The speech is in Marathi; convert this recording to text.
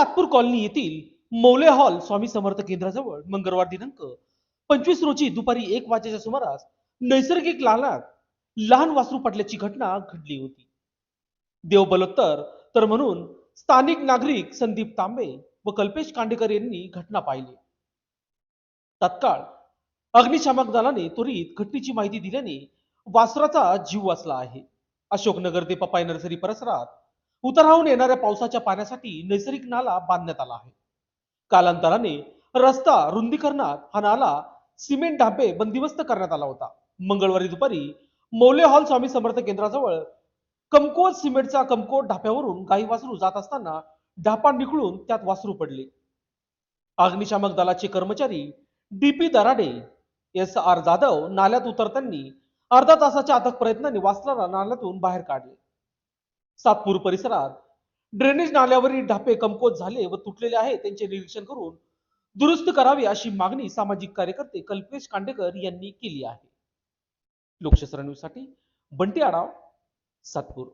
सातपूर कॉलनी येथील मौले हॉल स्वामी समर्थ केंद्राजवळ मंगळवार दिनांक पंचवीस रोजी दुपारी एक वाजेच्या सुमारास नैसर्गिक लालात लहान वासरू पडल्याची घटना घडली होती. देव बलोत्तर तर म्हणून स्थानिक नागरिक संदीप तांबे व कल्पेश कांडेकर यांनी घटना पाहिली. तत्काळ अग्निशामक दलाने त्वरित घटनेची माहिती दिल्याने वासराचा जीव वाचला आहे. अशोकनगर ते पपाय नर्सरी परिसरात उतराहून येणाऱ्या पावसाच्या पाण्यासाठी नैसर्गिक नाला बांधण्यात आला आहे. कालांतराने रस्ता रुंदीकरणात हा नाला सिमेंट ढाबे बंदिवस्त करण्यात आला होता. मंगळवारी दुपारी मौले हॉल स्वामी समर्थ केंद्राजवळ कमकोत सिमेंटचा कमकोत ढाप्यावरून गाई वासरू जात असताना ढापा निखळून त्यात वासरू पडले. अग्निशामक दलाचे कर्मचारी D P Darade S R Jadhav नाल्यात उतरताना अर्धा तासाच्या अथक प्रयत्नाने वासराला नाल्यातून बाहेर काढले. सातपूर परिसरात. ड्रेनेज नाल्यावरील ढापे कमकोत झाले व तुटलेले आहे त्यांचे निरीक्षण करून दुरुस्त करावे अशी मागणी सामाजिक कार्यकर्ते कल्पेश कांडेकर यांनी केली आहे. लोकशास्त्र न्यूजसाठी बंटी आडाव सातपूर.